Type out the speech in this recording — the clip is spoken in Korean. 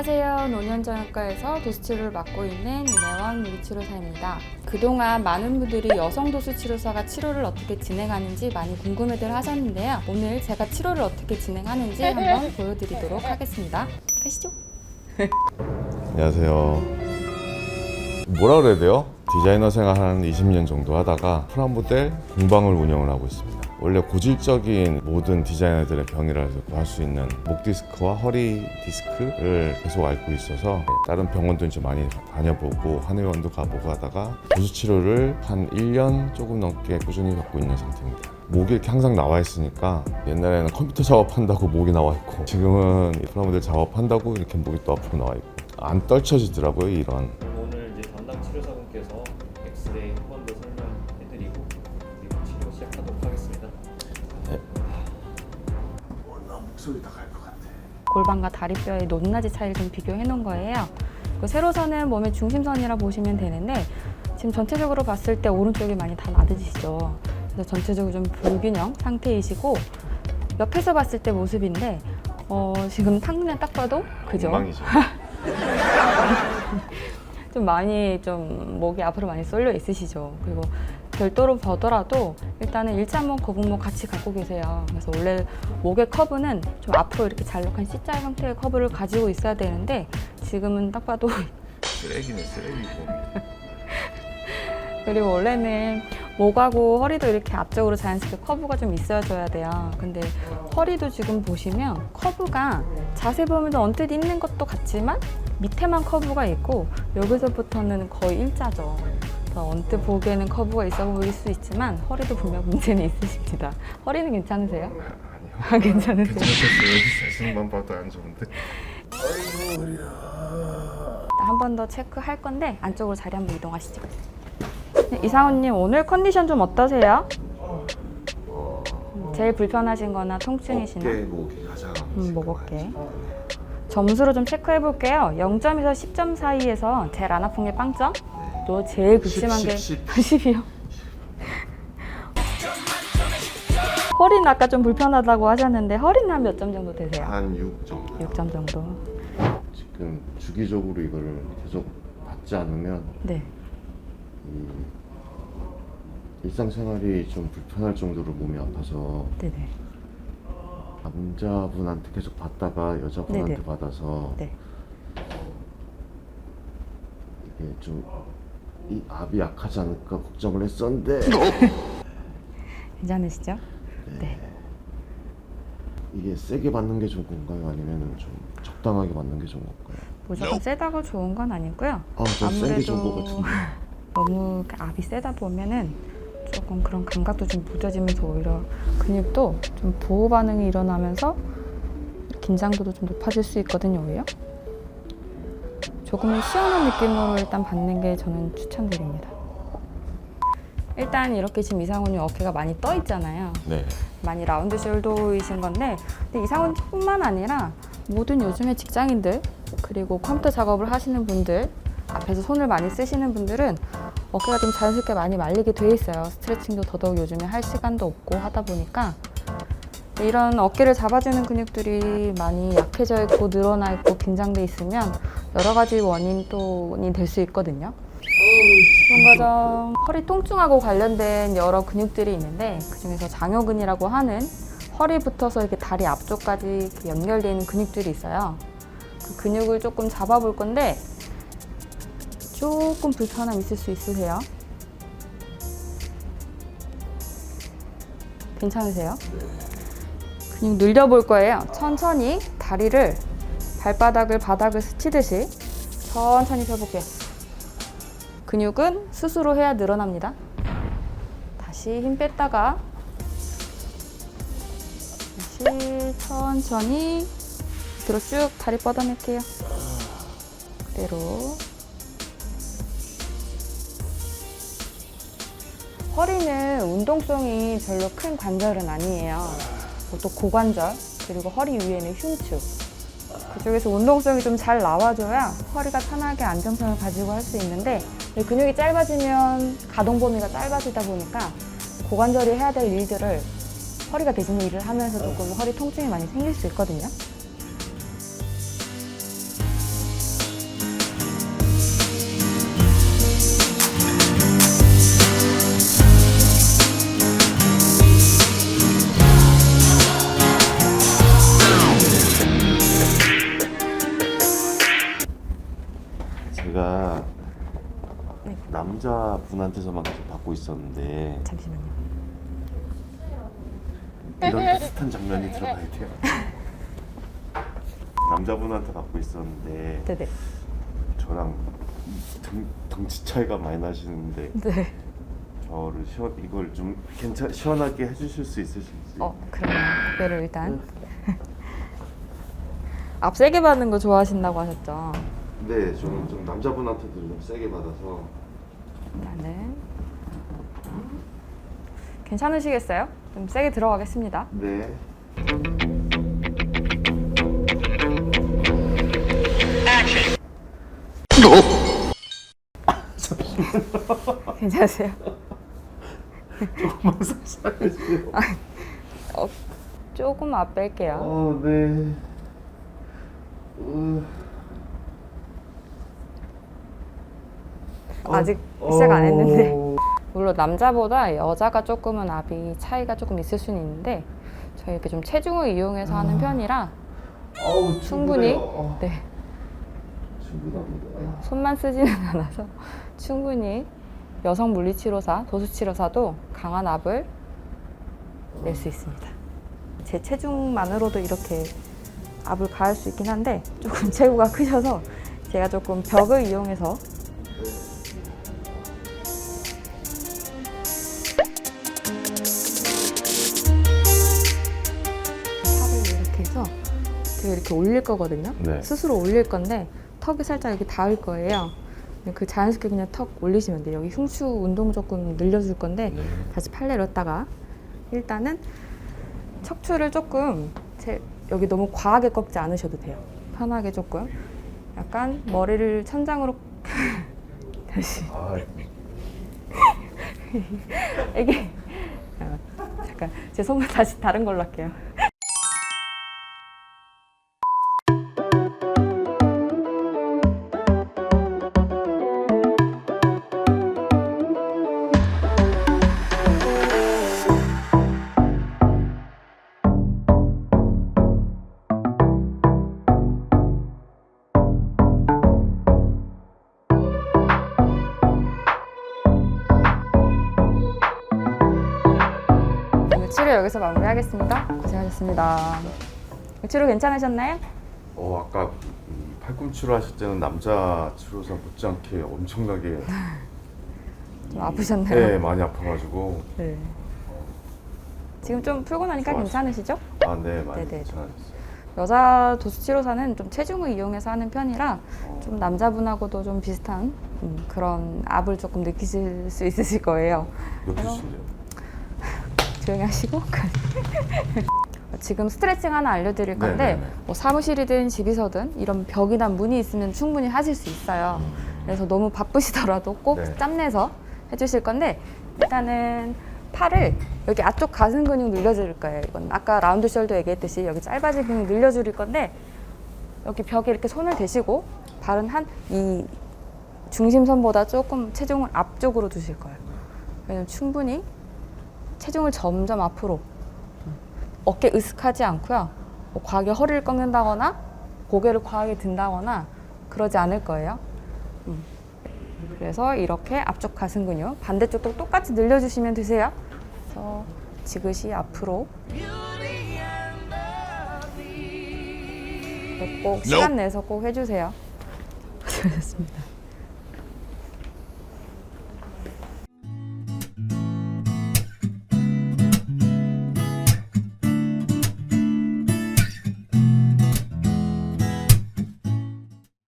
안녕하세요. 노년정형과에서 도수치료를 맡고 있는 윤혜원 물리치료사입니다. 그동안 많은 분들이 여성 도수치료사가 치료를 어떻게 진행하는지 많이 궁금해들 하셨는데요. 오늘 제가 치료를 어떻게 진행하는지 한번 보여드리도록 하겠습니다. 가시죠. 안녕하세요. 뭐라 그래야 돼요? 디자이너 생활 한 20년 정도 하다가 프라모델 공방을 운영을 하고 있습니다. 원래 고질적인 모든 디자이너들의 병이라고 할 수 있는 목 디스크와 허리 디스크를 계속 앓고 있어서 다른 병원도 이제 많이 다녀보고 한의원도 가보고 하다가 도수 치료를 한 1년 조금 넘게 꾸준히 받고 있는 상태입니다. 목이 이렇게 항상 나와 있으니까 옛날에는 컴퓨터 작업한다고 목이 나와 있고 지금은 이 프라모델 작업한다고 이렇게 목이 또 앞으로 나와 있고 안 떨쳐지더라고요 이런 골반과 다리뼈의 높낮이 차이를 좀 비교해 놓은 거예요. 그 세로선은 몸의 중심선이라 보시면 되는데 지금 전체적으로 봤을 때 오른쪽이 많이 다 낮으시죠. 그래서 전체적으로 좀 불균형 상태이시고 옆에서 봤을 때 모습인데 어, 지금 탕눈에 딱 봐도 그죠? 엉망이죠. 좀 많이 좀 목이 앞으로 많이 쏠려 있으시죠. 그리고 별도로 보더라도 일단은 일자목 거북목 같이 갖고 계세요. 그래서 원래 목의 커브는 좀 앞으로 이렇게 잘록한 C자 형태의 커브를 가지고 있어야 되는데 지금은 딱 봐도 쓰레기네 쓰레기고 그리고 원래는 목하고 허리도 이렇게 앞쪽으로 자연스럽게 커브가 좀 있어줘야 돼요. 근데 허리도 지금 보시면 커브가 자세 보면 언뜻 있는 것도 같지만 밑에만 커브가 있고 여기서부터는 거의 일자죠. 그래서 언뜻 보기에는 커브가 있어 보일 수 있지만 허리도 분명 문제는 있으십니다. 허리는 괜찮으세요? 아니요 아, 괜찮으세요? 괜찮겠어요 자신만 봐도 안 좋은데 한번 더 체크할 건데 안쪽으로 자리 한번 이동하시죠. 네, 이상훈님 오늘 컨디션 좀 어떠세요? 제일 불편하신 거나 통증이시나? 어깨 목이 가장 음, 목 어깨. 점수로 좀 체크해 볼게요. 0점에서 10점 사이에서 제일 안 아픈 게 빵점? 또 제일 극심한 10, 게 10, 10이요. 허리는 아까 좀 불편하다고 하셨는데 허리는 한 몇 점 정도 되세요? 한6 정도 6점 정도. 지금 주기적으로 이거를 계속 받지 않으면 네. 이 일상생활이 좀 불편할 정도로 몸이 아파서 네네. 남자분한테 계속 받다가 여자분한테 네네. 받아서 네. 이게 좀 이 압이 약하지 않을까 걱정을 했었는데 괜찮으시죠? 네. 이게 세게 받는 게 좋은 건가요? 아니면 좀 적당하게 받는 게 좋은 건가요? 무조건 세다고 좋은 건 아니고요. 아, 저 세게 좋은 것 같은데. 너무 압이 세다 보면은 조금 그런 감각도 좀 무뎌지면서 오히려 근육도 좀 보호 반응이 일어나면서 긴장도도 좀 높아질 수 있거든요, 오히려. 조금 시원한 느낌으로 일단 받는 게 저는 추천드립니다. 일단 이렇게 지금 이상훈이 어깨가 많이 떠 있잖아요. 네. 많이 라운드 숄더이신 건데 근데 이상훈뿐만 아니라 모든 요즘의 직장인들 그리고 컴퓨터 작업을 하시는 분들 앞에서 손을 많이 쓰시는 분들은 어깨가 좀 자연스럽게 많이 말리게 돼 있어요. 스트레칭도 더더욱 요즘에 할 시간도 없고 하다 보니까 이런 어깨를 잡아주는 근육들이 많이 약해져 있고 늘어나 있고 긴장돼 있으면 여러 가지 원인 또이 될 수 있거든요. 중과정 허리 통증하고 관련된 여러 근육들이 있는데 그 중에서 장요근이라고 하는 허리 붙어서 이렇게 다리 앞쪽까지 있는 근육들이 있어요. 그 근육을 조금 잡아볼 건데 조금 불편함 있을 수 있으세요? 괜찮으세요? 근육 늘려볼 거예요. 천천히 다리를 발바닥을 바닥을 스치듯이 천천히 펴볼게요. 근육은 스스로 해야 늘어납니다. 다시 힘 뺐다가 다시 천천히 뒤로 쭉 다리 뻗어낼게요. 그대로 허리는 운동성이 별로 큰 관절은 아니에요. 보통 고관절 그리고 허리 위에는 흉추 그쪽에서 운동성이 좀 잘 나와줘야 허리가 편하게 안정성을 가지고 할 수 있는데 이 근육이 짧아지면 가동 범위가 짧아지다 보니까 고관절이 해야 될 일들을 허리가 대신 일을 하면서 조금 허리 통증이 많이 생길 수 있거든요. 남자분한테서만 계속 받고 있었는데 잠시만요. 이런 비슷한 장면이 들어가야 돼요. 남자분한테 받고 있었는데 네네. 저랑 등, 덩치 차이가 많이 나시는데 네. 저를 시원 이걸 좀 괜찮 시원하게 해주실 수 있으신지? 어, 그러면 고개를 일단 앞 세게 받는 거 좋아하신다고 하셨죠? 네, 좀, 좀 남자분한테도 좀 세게 받아서 일단은 괜찮으시겠어요? 좀 세게 들어가겠습니다. 네. 괜찮으세요? 조금만 살살해주세요. 어, 조금 앞 뺄게요. 어, 네. 으. 아직 어, 시작 안 했는데. 어. 물론 남자보다 여자가 조금은 압이 차이가 조금 있을 수는 있는데 저희 이렇게 좀 체중을 이용해서 하는 편이라 아우, 충분히. 어, 네, 충분합니다. 손만 쓰지는 않아서 충분히 여성 물리치료사, 도수치료사도 강한 압을 낼 수 있습니다. 제 체중만으로도 이렇게 압을 가할 수 있긴 한데 조금 체구가 크셔서 제가 조금 벽을 이용해서 이렇게 해서 제가 이렇게 올릴 거거든요. 네. 스스로 올릴 건데 턱이 살짝 이렇게 닿을 거예요. 그 자연스럽게 그냥 턱 올리시면 돼요. 여기 흉추 운동 조금 늘려줄 건데 네. 다시 팔 내렸다가 일단은 척추를 조금 제, 여기 너무 과하게 꺾지 않으셔도 돼요. 편하게 조금 약간 머리를 천장으로 다시 아, 이게 어, 잠깐 제 손을 다시 다른 걸로 할게요. 여기서 마무리하겠습니다. 고생하셨습니다. 치료 괜찮으셨나요? 어, 아까 음, 팔꿈치로 하실 때는 남자 치료사 못지않게 엄청나게 좀 아프셨나요? 네, 많이 아파가지고 네. 지금 좀 풀고 나니까 좋았어요. 괜찮으시죠? 아, 네, 많이 네네. 괜찮아졌어요. 여자 도수 치료사는 좀 체중을 이용해서 하는 편이라 좀 남자분하고도 좀 비슷한 음, 그런 압을 조금 느끼실 수 있으실 거예요. 몇 킬로인데요? 조용히 하시고 지금 스트레칭 하나 알려드릴 건데 네네네. 뭐 사무실이든 집에서든 이런 벽이나 문이 있으면 충분히 하실 수 있어요. 그래서 너무 바쁘시더라도 꼭 네. 짬내서 해주실 건데 일단은 팔을 여기 앞쪽 가슴 근육 늘려줄 거예요. 이건 아까 라운드 숄더 얘기했듯이 여기 짧아진 근육 늘려줄 건데 여기 벽에 이렇게 손을 대시고 발은 한 이 중심선보다 조금 체중을 앞쪽으로 두실 거예요. 왜냐면 충분히 체중을 점점 앞으로 어깨 으쓱하지 않고요. 뭐 과하게 허리를 꺾는다거나 고개를 과하게 든다거나 그러지 않을 거예요. 음. 그래서 이렇게 앞쪽 가슴 근육 반대쪽도 똑같이 늘려주시면 되세요. 그래서 지그시 앞으로 네, 꼭 시간 내서 꼭 해주세요. 수고하셨습니다.